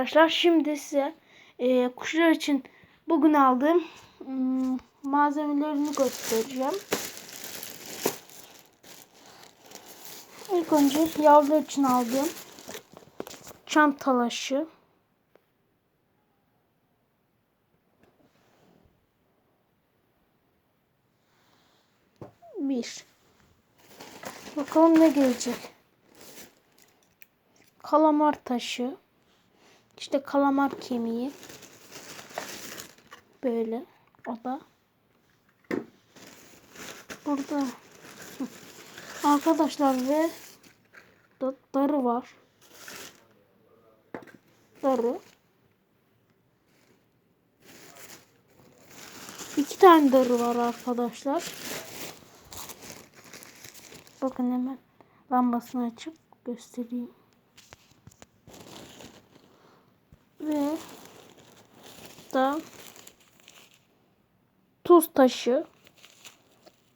arkadaşlar şimdi size e, kuşlar için bugün aldığım hmm, malzemelerini göstereceğim. İlk önce yavrular için aldığım çam talaşı. Bir. Bakalım ne gelecek. Kalamar taşı. İşte kalamar kemiği. Böyle. O da. Burada. Arkadaşlar ve da, darı var. Darı. İki tane darı var arkadaşlar. Bakın hemen lambasını açıp göstereyim. Ve da tuz taşı.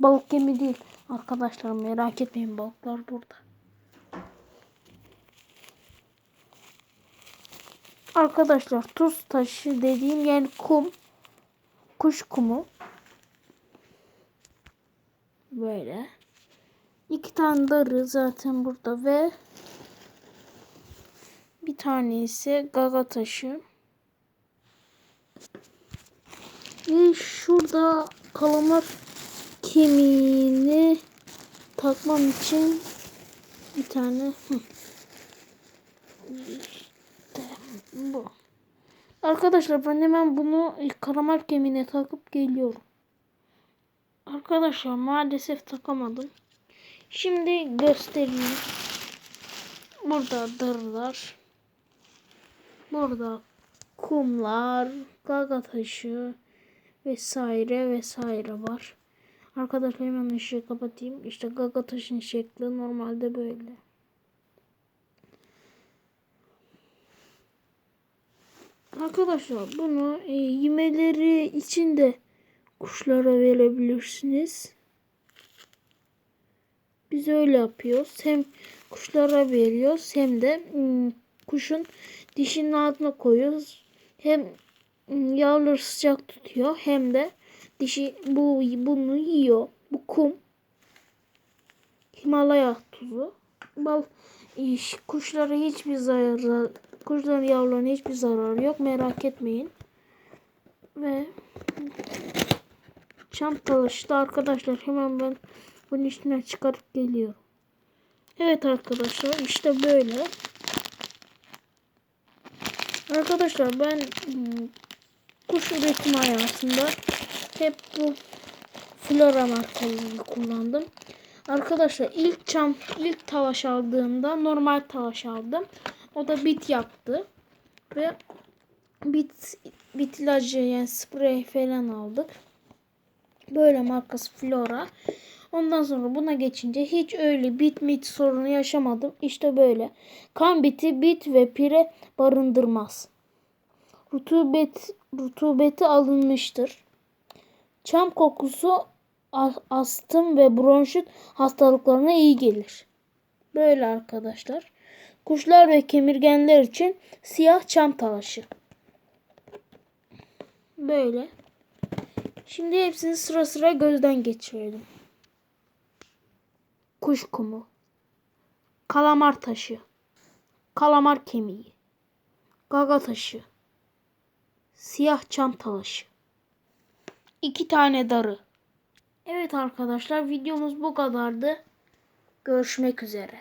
Balık gemi değil. Arkadaşlar merak etmeyin balıklar burada. Arkadaşlar tuz taşı dediğim yani kum. Kuş kumu. Böyle. İki tane darı zaten burada ve bir tane ise gaga taşı. Ve şurada kalamar kemiğini takmam için bir tane işte bu. Arkadaşlar ben hemen bunu kalamar kemiğine takıp geliyorum. Arkadaşlar maalesef takamadım. Şimdi göstereyim. Burada darılar. Burada kumlar, gaga taşı vesaire vesaire var. Arkadaşlar hemen ışığı kapatayım. İşte gaga taşın şekli normalde böyle. Arkadaşlar bunu e, yemeleri için de kuşlara verebilirsiniz. Biz öyle yapıyoruz. Hem kuşlara veriyoruz hem de ım, kuşun dişinin altına koyuyoruz. Hem yavruları sıcak tutuyor hem de dişi bu bunu yiyor. Bu kum. Himalaya tuzu. Bal iş, kuşlara hiçbir zarar kuşların yavrularına hiçbir zararı yok. Merak etmeyin. Ve çam talaşı arkadaşlar hemen ben bunun içinden çıkarıp geliyorum. Evet arkadaşlar işte böyle. Arkadaşlar ben hmm, kuş üretim hayatında hep bu Flora markalarını kullandım. Arkadaşlar ilk çam ilk talaş aldığımda normal talaş aldım. O da bit yaptı. Ve bit bit ilacı yani sprey falan aldık. Böyle markası Flora. Ondan sonra buna geçince hiç öyle bit mit sorunu yaşamadım. İşte böyle. Kan biti bit ve pire barındırmaz. Rutubet, rutubeti alınmıştır. Çam kokusu astım ve bronşit hastalıklarına iyi gelir. Böyle arkadaşlar. Kuşlar ve kemirgenler için siyah çam talaşı. Böyle. Şimdi hepsini sıra sıra gözden geçirelim. Kuş kumu. Kalamar taşı. Kalamar kemiği. Gaga taşı. Siyah çam talaşı. İki tane darı. Evet arkadaşlar videomuz bu kadardı. Görüşmek üzere.